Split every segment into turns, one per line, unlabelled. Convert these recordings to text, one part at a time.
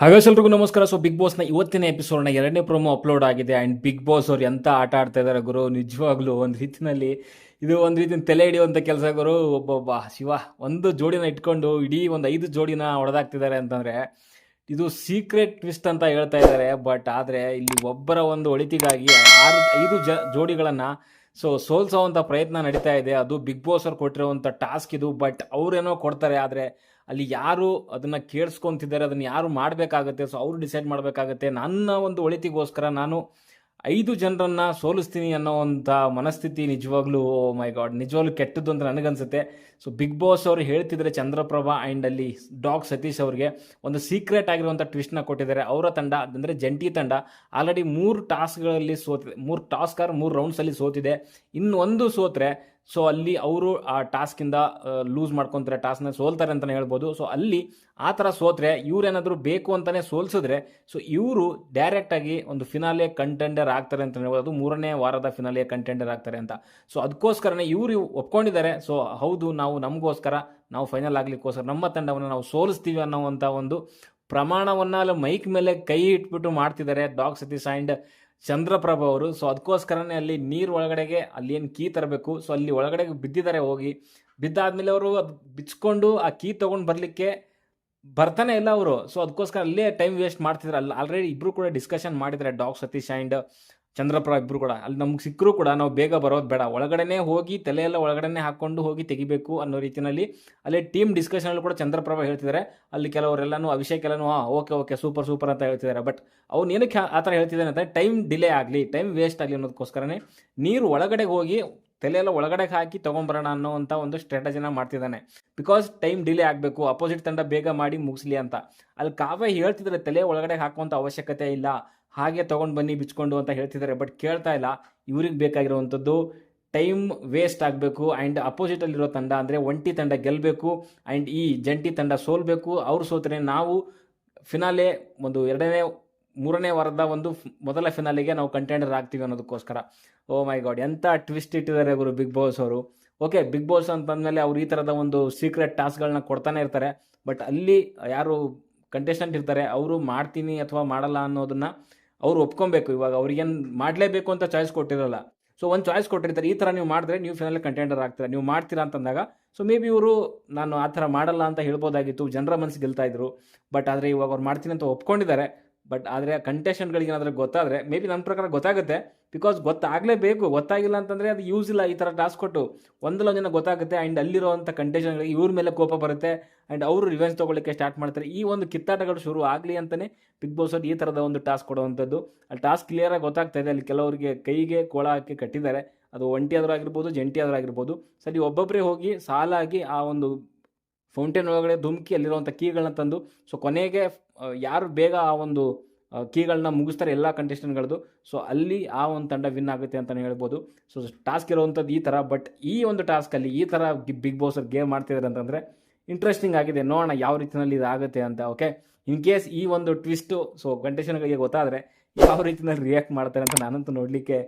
ಹಾಗಾದ್ರೆ ಎಲ್ರಿಗೂ ನಮಸ್ಕಾರ. ಸೊ ಬಿಗ್ ಬಾಸ್ನ ಇವತ್ತಿನ ಎಪಿಸೋಡ್ನ ಎರಡನೇ ಪ್ರೊಮೋ ಅಪ್ಲೋಡ್ ಆಗಿದೆ. ಆ್ಯಂಡ್ ಬಿಗ್ ಬಾಸ್ ಅವ್ರು ಎಂತ ಆಟ ಆಡ್ತಾ ಇದ್ದಾರೆ ಗುರು? ನಿಜವಾಗ್ಲೂ ಒಂದು ರೀತಿನಲ್ಲಿ ಇದು ಒಂದು ರೀತಿ ತಲೆ ಹಿಡಿಯುವಂಥ ಕೆಲಸ ಗುರು. ಒಬ್ಬೊಬ್ಬ ಶಿವ, ಒಂದು ಜೋಡಿನ ಇಟ್ಕೊಂಡು ಇಡೀ ಒಂದು ಐದು ಜೋಡಿನ ಹೊಡೆದಾಗ್ತಿದ್ದಾರೆ ಅಂತಂದರೆ ಇದು ಸೀಕ್ರೆಟ್ ಟ್ವಿಸ್ಟ್ ಅಂತ ಹೇಳ್ತಾ ಇದ್ದಾರೆ ಬಟ್ ಆದರೆ ಇಲ್ಲಿ ಒಬ್ಬರ ಒಂದು ಒಳಿತಿಗಾಗಿ ಆರು, ಐದು ಜ, ಜೋಡಿಗಳನ್ನು ಸೊ ಸೋಲ್ಸೋವಂಥ ಪ್ರಯತ್ನ ನಡೀತಾ ಇದೆ. ಅದು ಬಿಗ್ ಬಾಸ್ ಅವ್ರು ಕೊಟ್ಟಿರುವಂಥ ಟಾಸ್ಕ್ ಇದು. ಬಟ್ ಅವರೇನೋ ಕೊಡ್ತಾರೆ. ಆದರೆ ಅಲ್ಲಿ ಯಾರು ಅದನ್ನು ಕೇಳಿಸ್ಕೊಂತಿದ್ದಾರೆ, ಅದನ್ನು ಯಾರು ಮಾಡಬೇಕಾಗತ್ತೆ ಸೊ ಅವರು ಡಿಸೈಡ್ ಮಾಡಬೇಕಾಗತ್ತೆ ನನ್ನ ಒಂದು ಒಳಿತಿಗೋಸ್ಕರ ನಾನು ಐದು ಜನರನ್ನ ಸೋಲಿಸ್ತೀನಿ ಅನ್ನೋವಂಥ ಮನಸ್ಥಿತಿ ನಿಜವಾಗ್ಲೂ ಮೈ ಗಾಡ್ ನಿಜವಾಗ್ಲೂ ಕೆಟ್ಟದ್ದು ಅಂತ ನನಗನ್ಸುತ್ತೆ. ಸೊ ಬಿಗ್ ಬಾಸ್ ಅವರು ಹೇಳ್ತಿದ್ರೆ ಚಂದ್ರಪ್ರಭಾ ಆ್ಯಂಡ್ ಅಲ್ಲಿ ಡಾಗ್ ಸತೀಶ್ ಅವ್ರಿಗೆ ಒಂದು ಸೀಕ್ರೆಟ್ ಆಗಿರುವಂಥ ಟ್ವಿಸ್ಟ್ನ ಕೊಟ್ಟಿದ್ದಾರೆ. ಅವರ ತಂಡ, ಅಂದರೆ ಜಂಟಿ ತಂಡ ಆಲ್ರೆಡಿ ಮೂರು ಟಾಸ್ಕ್ಗಳಲ್ಲಿ ಸೋತಿದೆ, ಮೂರು ಟಾಸ್ಕ್ ಆರು ಮೂರು ರೌಂಡ್ಸಲ್ಲಿ ಸೋತಿದೆ. ಇನ್ನೊಂದು ಸೋತ್ರೆ ಸೊ ಅಲ್ಲಿ ಅವರು ಆ ಟಾಸ್ಕಿಂದ ಲೂಸ್ ಮಾಡ್ಕೊತಾರೆ ಟಾಸ್ಕ್ನ ಸೋಲ್ತಾರೆ ಅಂತಲೇ ಹೇಳ್ಬೋದು. ಸೊ ಅಲ್ಲಿ ಆ ಥರ ಸೋತ್ರೆ ಇವರೇನಾದರೂ ಬೇಕು ಅಂತಲೇ ಸೋಲ್ಸಿದ್ರೆ ಸೊ ಇವರು ಡೈರೆಕ್ಟಾಗಿ ಒಂದು ಫಿನಾಲೆ ಕಂಟೆಂಡರ್ ಆಗ್ತಾರೆ ಅಂತ ಹೇಳ್ಬೋದು. ಅದು ಮೂರನೇ ವಾರದ ಫಿನಾಲೆ ಕಂಟೆಂಡರ್ ಆಗ್ತಾರೆ ಅಂತ. ಸೊ ಅದಕ್ಕೋಸ್ಕರನೇ ಇವರು ಒಪ್ಕೊಂಡಿದ್ದಾರೆ. ಸೊ ಹೌದು, ನಾವು ನಮಗೋಸ್ಕರ, ನಾವು ಫೈನಲ್ ಆಗಲಿಕ್ಕೋಸ್ಕರ ನಮ್ಮ ತಂಡವನ್ನು ನಾವು ಸೋಲಿಸ್ತೀವಿ ಅನ್ನೋವಂಥ ಒಂದು ಪ್ರಮಾಣವನ್ನು ಅಲ್ಲಿ ಮೈಕ್ ಮೇಲೆ ಕೈ ಇಟ್ಬಿಟ್ಟು ಮಾಡ್ತಿದ್ದಾರೆ. ಡಾಗ್ ಸತೀಶ್ ಆ್ಯಂಡ್ ಚಂದ್ರಪ್ರಭ ಅವರು. ಸೊ ಅದಕ್ಕೋಸ್ಕರನೇ ಅಲ್ಲಿ ನೀರು ಒಳಗಡೆಗೆ ಅಲ್ಲಿ ಏನು ಕೀ ತರಬೇಕು. ಸೊ ಅಲ್ಲಿ ಒಳಗಡೆ ಬಿದ್ದಿದ್ದಾರೆ ಹೋಗಿ. ಬಿದ್ದಾದ್ಮೇಲೆ ಅವರು ಅದು ಬಿಚ್ಕೊಂಡು ಆ ಕೀ ತೊಗೊಂಡು ಬರಲಿಕ್ಕೆ ಬರ್ತಾನೆ ಇಲ್ಲ ಅವರು. ಸೊ ಅದಕ್ಕೋಸ್ಕರ ಅಲ್ಲೇ ಟೈಮ್ ವೇಸ್ಟ್ ಮಾಡ್ತಿದ್ರು. ಅಲ್ಲಿ ಆಲ್ರೆಡಿ ಇಬ್ಬರು ಕೂಡ ಡಿಸ್ಕಷನ್ ಮಾಡಿದ್ದಾರೆ ಡಾಗ್ ಸತೀಶ್ ಆ್ಯಂಡ್ ಚಂದ್ರಪ್ರ ಇಬ್ಬರು ಕೂಡ. ಅಲ್ಲಿ ನಮ್ಗೆ ಸಿಕ್ಕರೂ ಕೂಡ ನಾವು ಬೇಗ ಬರೋದು ಬೇಡ. ಒಳಗಡೆನೇ ಹೋಗಿ ತಲೆಯೆಲ್ಲ ಒಳಗಡೆ ಹಾಕೊಂಡು ಹೋಗಿ ತೆಗಿಬೇಕು ಅನ್ನೋ ರೀತಿಯಲ್ಲಿ ಅಲ್ಲಿ ಟೀಮ್ ಡಿಸ್ಕಷನಲ್ಲಿ ಕೂಡ ಚಂದ್ರಪ್ರಭ ಹೇಳ್ತಿದ್ದಾರೆ ಅಲ್ಲಿ ಕೆಲವರೆಲ್ಲಾನು ಅಭಿಷೇಕ್ ಎಲ್ಲನೂ ಓಕೆ ಓಕೆ ಸೂಪರ್ ಸೂಪರ್ ಅಂತ ಹೇಳ್ತಿದ್ದಾರೆ ಬಟ್ ಅವ್ನು ಏನಕ್ಕೆ ಆ ಥರ ಹೇಳ್ತಿದ್ದಾನೆ ಅಂತ ಟೈಮ್ ಡಿಲೇ ಆಗಲಿ ಟೈಮ್ ವೇಸ್ಟ್ ಆಗಲಿ ಅನ್ನೋದಕ್ಕೋಸ್ಕರನೇ ನೀರು ಒಳಗಡೆ ಹೋಗಿ ತಲೆಯೆಲ್ಲ ಒಳಗಡೆ ಹಾಕಿ ತೊಗೊಂಬರೋಣ ಅನ್ನೋವಂಥ ಒಂದು ಸ್ಟ್ರಾಟಜಿನ ಮಾಡ್ತಿದ್ದಾನೆ ಬಿಕಾಸ್ ಟೈಮ್ ಡಿಲೇ ಆಗಬೇಕು ಅಪೋಸಿಟ್ ತಂಡ ಬೇಗ ಮಾಡಿ ಮುಗಿಸ್ಲಿ ಅಂತ. ಅಲ್ಲಿ ಕಾವ್ಯ ಹೇಳ್ತಿದ್ರೆ, ತಲೆ ಒಳಗಡೆ ಹಾಕುವಂಥ ಅವಶ್ಯಕತೆ ಇಲ್ಲ. ಹಾಗೆ ತೊಗೊಂಡು ಬನ್ನಿ, ಬಿಚ್ಕೊಂಡು ಅಂತ ಹೇಳ್ತಿದ್ದಾರೆ. ಬಟ್ ಕೇಳ್ತಾ ಇಲ್ಲ. ಇವ್ರಿಗೆ ಬೇಕಾಗಿರುವಂಥದ್ದು ಟೈಮ್ ವೇಸ್ಟ್ ಆಗಬೇಕು ಆ್ಯಂಡ್ ಅಪೋಸಿಟಲ್ಲಿರೋ ತಂಡ ಅಂದರೆ ಒಂಟಿ ತಂಡ ಗೆಲ್ಲಬೇಕು ಆ್ಯಂಡ್ ಈ ಜಂಟಿ ತಂಡ ಸೋಲಬೇಕು. ಅವ್ರು ಸೋತರೆ ನಾವು ಫಿನಾಲೆ ಒಂದು ಎರಡನೇ, ಮೂರನೇ ವಾರದ ಒಂದು ಮೊದಲ ಫಿನಾಲಿಗೆ ನಾವು ಕಂಟೆಂಡರ್ ಆಗ್ತೀವಿ ಅನ್ನೋದಕ್ಕೋಸ್ಕರ. ಓ ಮೈ ಗಾಡ್ ಎಂಥ ಟ್ವಿಸ್ಟ್ ಇಟ್ಟಿದ್ದಾರೆ ಗುರು ಬಿಗ್ ಬಾಸ್ ಅವರು. ಓಕೆ ಬಿಗ್ ಬಾಸ್ ಅಂತಂದಮೇಲೆ ಅವ್ರು ಈ ಥರದ ಒಂದು ಸೀಕ್ರೆಟ್ ಟಾಸ್ಕ್ಗಳನ್ನ ಕೊಡ್ತಾನೆ ಇರ್ತಾರೆ. ಬಟ್ ಅಲ್ಲಿ ಯಾರು ಕಂಟೆಸ್ಟೆಂಟ್ ಇರ್ತಾರೆ, ಅವರು ಮಾಡ್ತೀನಿ ಅಥವಾ ಮಾಡಲ್ಲ ಅನ್ನೋದನ್ನ ಅವ್ರು ಒಪ್ಕೊಬೇಕು, ಇವಾಗ ಅವ್ರಿಗೇನು ಮಾಡಲೇಬೇಕು ಅಂತ ಚಾಯ್ಸ್ ಕೊಟ್ಟಿರಲ್ಲ. ಸೊ ಒಂದು ಚಾಯ್ಸ್ ಕೊಟ್ಟಿರ್ತಾರೆ, ಈ ಥರ ನೀವು ಮಾಡಿದ್ರೆ ನೀವು ಫೈನಲ್ ಕಂಟೆಂಡರ್ ಆಗ್ತೀರಾ, ನೀವು ಮಾಡ್ತೀರಾ ಅಂತಂದಾಗ ಸೊ ಮೇ ಬಿ ಇವರು ನಾನು ಆ ಥರ ಮಾಡಲ್ಲ ಅಂತ ಹೇಳ್ಬೋದಾಗಿತ್ತು, ಜನರ ಮನಸ್ಸು ಗೆಲ್ತಾ ಇದ್ರು ಬಟ್ ಆದರೆ ಇವಾಗ ಅವ್ರು ಮಾಡ್ತೀನಿ ಅಂತ ಒಪ್ಕೊಂಡಿದ್ದಾರೆ ಬಟ್ ಆದರೆ ಕಂಟೆಸ್ಟೆಂಟ್ಗಳಿಗೆ ಏನಾದರೂ ಗೊತ್ತಾದರೆ ಮೇ ಬಿ ನನ್ನ ಪ್ರಕಾರ ಗೊತ್ತಾಗುತ್ತೆ. ಬಿಕಾಸ್ ಗೊತ್ತಾಗಲೇಬೇಕು. ಗೊತ್ತಾಗಿಲ್ಲ ಅಂತಂದರೆ ಅದು ಯೂಸ್ ಇಲ್ಲ, ಈ ಥರ ಟಾಸ್ಕ್ ಕೊಟ್ಟು. ಒಂದಲ್ಲ ಜನ ಗೊತ್ತಾಗುತ್ತೆ ಆ್ಯಂಡ್ ಅಲ್ಲಿರುವಂಥ ಕಂಟೆಸ್ಟೆಂಟ್ಗಳಿಗೆ ಇವ್ರ ಮೇಲೆ ಕೋಪ ಬರುತ್ತೆ ಆ್ಯಂಡ್ ಅವರು ರಿವೆನ್ಸ್ ತೊಗೊಳ್ಳಿಕ್ಕೆ ಸ್ಟಾರ್ಟ್ ಮಾಡ್ತಾರೆ. ಈ ಒಂದು ಕಿತ್ತಾಟಗಳು ಶುರು ಆಗಲಿ ಅಂತಲೇ ಬಿಗ್ ಬಾಸ್ ಅವ್ರು ಈ ಥರದ ಒಂದು ಟಾಸ್ಕ್ ಕೊಡುವಂಥದ್ದು. ಅಲ್ಲಿ ಟಾಸ್ಕ್ ಕ್ಲಿಯರಾಗಿ ಗೊತ್ತಾಗ್ತಾ ಇದೆ. ಅಲ್ಲಿ ಕೆಲವರಿಗೆ ಕೈಗೆ ಕೋಳ ಹಾಕಿ ಕಟ್ಟಿದ್ದಾರೆ. ಅದು ಒಂಟಿ ಆದರೂ ಆಗಿರ್ಬೋದು ಜಂಟಿ ಆಗಿರ್ಬೋದು. ಸರಿ ಒಬ್ಬೊಬ್ಬರೇ ಹೋಗಿ ಸಾಲಾಗಿ ಆ ಒಂದು ಫೌಂಟೇನ್ ಒಳಗಡೆ ಧುಮುಕಿ ಅಲ್ಲಿರುವಂಥ ಕೀಗಳನ್ನ ತಂದು ಸೊ ಕೊನೆಗೆ ಯಾರು ಬೇಗ ಆ ಒಂದು ಕೀಗಳನ್ನ ಮುಗಿಸ್ತಾರೆ ಎಲ್ಲ ಕಂಟೆಸ್ಟೆಂಟ್ಗಳದ್ದು ಸೊ ಅಲ್ಲಿ ಆ ಒಂದು ತಂಡ ವಿನ್ ಆಗುತ್ತೆ ಅಂತಲೇ ಹೇಳ್ಬೋದು. ಸೊ ಟಾಸ್ಕ್ ಇರುವಂಥದ್ದು ಈ ಥರ ಬಟ್ ಈ ಒಂದು ಟಾಸ್ಕಲ್ಲಿ ಈ ಥರ ಬಿಗ್ ಬಾಸ್ ಗೇಮ್ ಮಾಡ್ತಿದ್ದಾರೆ ಅಂತಂದರೆ ಇಂಟ್ರೆಸ್ಟಿಂಗ್ ಆಗಿದೆ. ನೋಡೋಣ ಯಾವ ರೀತಿಯಲ್ಲಿ ಇದಾಗುತ್ತೆ ಅಂತ ಓಕೆ ಇನ್ ಕೇಸ್ ಈ ಒಂದು ಟ್ವಿಸ್ಟು ಸೊ ಕಂಟೆಸ್ಟೆಂಟ್ಗಳಿಗೆ ಗೊತ್ತಾದರೆ ಯಾವ ರೀತಿಯಲ್ಲಿ ರಿಯಾಕ್ಟ್ ಮಾಡ್ತಾರೆ ಅಂತ ನಾನಂತೂ ನೋಡಲಿಕ್ಕೆ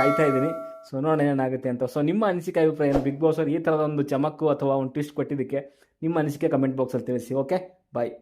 ಕಾಯ್ತಾ ಇದ್ದೀನಿ. ಸೊ ನೋಡೋಣ ಏನಾಗುತ್ತೆ ಅಂತ. ಸೊ ನಿಮ್ಮ ಅನಿಸಿಕೆ ಅಭಿಪ್ರಾಯ ಬಿಗ್ ಬಾಸ್ ಅವ್ರು ಈ ಥರದ ಒಂದು ಚಮಕು ಅಥವಾ ಒಂದು ಟ್ವಿಸ್ಟ್ ಕೊಟ್ಟಿದ್ದಕ್ಕೆ ನಿಮ್ಮ ಅನಿಸಿಕೆ ಕಮೆಂಟ್ ಬಾಕ್ಸಲ್ಲಿ ತಿಳಿಸಿ ಓಕೆ ಬಾಯ್